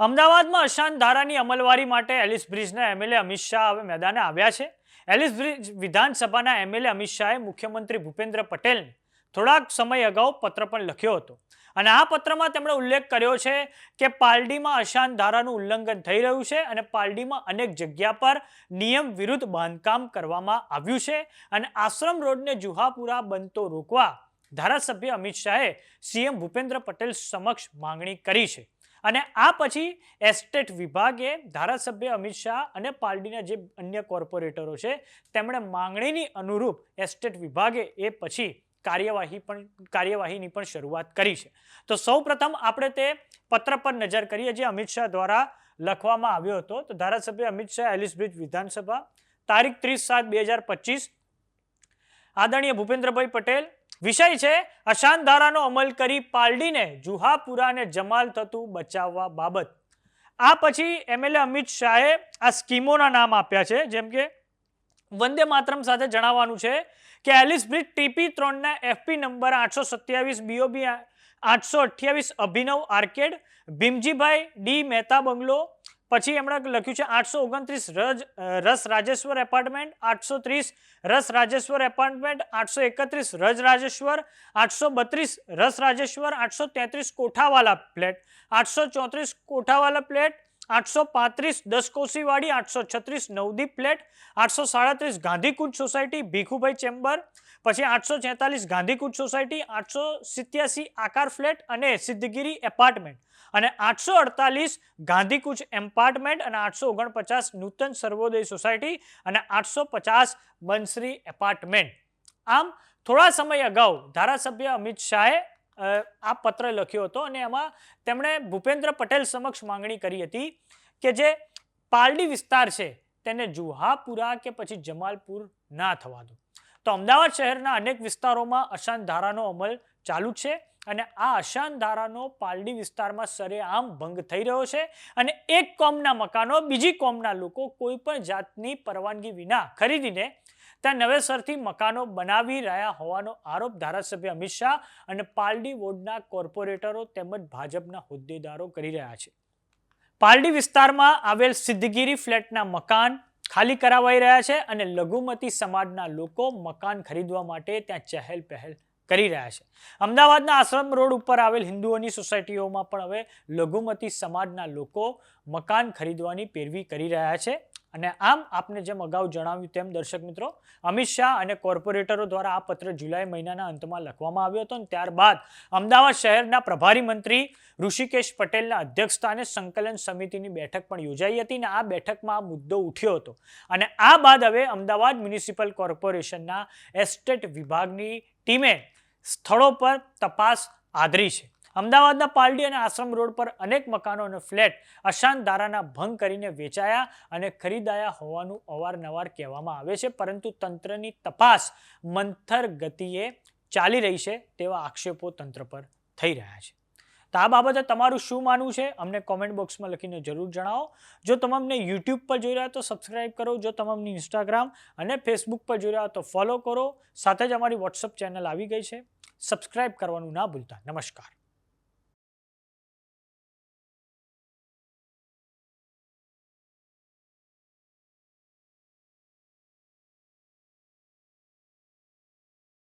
અમદાવાદમાં અશાંત ધારાની અમલવારી માટે એલિસ બ્રિજના એમએલએ અમિત શાહ હવે મેદાને આવ્યા છે. એલિસ બ્રિજ વિધાનસભાના એમએલએ અમિત શાહે મુખ્યમંત્રી ભૂપેન્દ્ર પટેલને થોડાક સમય અગાઉ પત્ર પણ લખ્યો હતો. અને આ પત્રમાં તેમણે ઉલ્લેખ કર્યો છે કે પાલડીમાં અશાંત ધારાનું ઉલ્લંઘન થઈ રહ્યું છે અને પાલડીમાં અનેક જગ્યા પર નિયમ વિરુદ્ધ બાંધકામ કરવામાં આવ્યું છે અને આશ્રમ રોડને જુહાપુરા બનતો રોકવા ધારાસભ્ય અમિત શાહે સીએમ ભૂપેન્દ્ર પટેલ સમક્ષ માંગણી કરી છે. અને આ પછી એસ્ટેટ વિભાગે ધારાસભ્ય અમિત શાહ અને પાલડીના જે અન્ય કોર્પોરેટરો છે, તેમણે માંગણીની અનુરૂપ એસ્ટેટ વિભાગે એ પછી કાર્યવાહી પણ, કાર્યવાહીની પણ શરૂઆત કરી છે. તો સૌપ્રથમ આપણે તે પત્ર પર નજર કરીએ, જે અમિત શાહ દ્વારા લખવામાં આવ્યો હતો. તો ધારાસભ્ય અમિત શાહ એલિસબ્રિજ વિધાનસભા, તારીખ ત્રીસ સાત બે હજાર પચીસ. આદરણીય ભૂપેન્દ્રભાઈ પટેલ વિષય છે, અશાંત ધારાનો અમલ કરી પાલડીને જુહાપુરાને જમાલ થતું બચાવવા બાબત. આ પછી એમએલએ અમિત શાહે આ સ્કીમોના નામ આપ્યા છે, જેમ કે વંદે માતરમ સાથે જણાવવાનું છે કે એલિસ બ્રિજ ટીપી ત્રણના એફપી નંબર આઠસો સત્યાવીસ બીઓબી આઠસો અઠ્યાવીસ Abhinav Arcade, Bhimjibhai D Mehta bungalow પછી એમણે લખ્યું છે આઠસો ઓગણત્રીસ રજ રસ રાજેશ્વર એપાર્ટમેન્ટ, આઠસો ત્રીસ રસ રાજેશ્વર એપાર્ટમેન્ટ, આઠસો એકત્રીસ રજ રાજેશ્વર, આઠસો બત્રીસ રસ રાજેશ્વર, આઠસો તેત્રીસ કોઠાવાલા ફ્લેટ, આઠસો ચોત્રીસ કોઠાવાલા ફ્લેટ આઠસો પાંત્રીસ દસ કોસીવાડી આઠસો છત્રીસ નવદીપ ફ્લેટ, આઠસો સાડત્રીસ ગાંધીકુંજ સોસાયટી, ભીખુભાઈ ચેમ્બર, પછી આઠસો છેતાલીસ ગાંધીકુંજ સોસાયટી, આઠસો સિત્યાસી આકાર ફ્લેટ અને સિદ્ધગીરી એપાર્ટમેન્ટ અને આઠસો અડતાલીસ ગાંધીકુંજ એપાર્ટમેન્ટ અને આઠસો ઓગણપચાસ નૂતન સર્વોદય સોસાયટી અને આઠસો પચાસ બંસરી એપાર્ટમેન્ટ. આમ, થોડા સમય અગાઉ ધારાસભ્ય અમિત શાહે આ પત્ર લખ્યો હતો અને એમાં તેમણે ભૂપેન્દ્ર પટેલ સમક્ષ માંગણી કરી હતી કે જે પાલડી વિસ્તાર છે તેને જુહાપુરા કે પછી જમાલપુર ના થવા દો. તો અમદાવાદ શહેરના અનેક વિસ્તારોમાં અશાંત ધારાનો અમલ ચાલુ છે. અને આ અશાંત ધારાનો પાલડી વિસ્તારમાં સરેઆમ ભંગ થઈ રહ્યો છે અને એક કોમના મકાનો બીજી કોમના લોકો કોઈ પણ જાતની પરવાનગી વિના ખરીદીને ત્યાં નવેસરથી મકાનો બનાવી રહ્યા હોવાનો આરોપ ધારાસભ્ય અમિત શાહ અને પાલડી વોર્ડના કોર્પોરેટરો તેમજ ભાજપના હોદ્દેદારો કરી રહ્યા છે. પાલડી વિસ્તારમાં આવેલ સિદ્ધગીરી ફ્લેટના મકાન ખાલી કરાવાઈ રહ્યા છે અને લઘુમતી સમાજના લોકો મકાન ખરીદવા માટે ત્યાં ચહેલ પહેલ કરી રહ્યા છે. અમદાવાદના આશ્રમ રોડ ઉપર આવેલ હિન્દુઓની સોસાયટીઓમાં પણ હવે લઘુમતી સમાજના લોકો મકાન ખરીદવાની પેરવી કરી રહ્યા છે. અને આમ આપને જેમ અગાઉ જણાવ્યું તેમ દર્શક મિત્રો, અમિત શાહ અને કોર્પોરેટરો દ્વારા આ પત્ર જુલાઈ મહિનાના અંતમાં લખવામાં આવ્યો હતો અને ત્યારબાદ અમદાવાદ શહેરના પ્રભારી મંત્રી ઋષિકેશ પટેલના અધ્યક્ષસ્થાને સંકલન સમિતિની બેઠક પણ યોજાઈ હતી અને આ બેઠકમાં આ મુદ્દો ઉઠ્યો હતો. અને આ બાદ હવે અમદાવાદ મ્યુનિસિપલ કોર્પોરેશનના એસ્ટેટ વિભાગની ટીમે સ્થળો પર તપાસ આદરી છે. અમદાવાદના પાલડી અને આશ્રમ રોડ પર અનેક મકાનો અને ફ્લેટ અશાંત ધારાના ભંગ કરીને વેચાયા અને ખરીદાયા હોવાનું અવારનવાર કહેવામાં આવે છે, પરંતુ તંત્રની તપાસ મંથર ગતિએ ચાલી રહી છે તેવા આક્ષેપો તંત્ર પર થઈ રહ્યા છે. તો આ બાબતે તમારું શું માનવું છે? અમને કોમેન્ટ બોક્સમાં લખીને જરૂર જણાવો. જો તમને યુટ્યુબ પર જોઈ રહ્યા તો સબસ્ક્રાઇબ કરો. જો તમને ઇન્સ્ટાગ્રામ અને ફેસબુક પર જોઈ રહ્યા તો ફોલો કરો. સાથે જ અમારી વોટ્સઅપ ચેનલ આવી ગઈ છે. સબસ્ક્રાઇબ કરવાનું ના ભૂલતા. નમસ્કાર.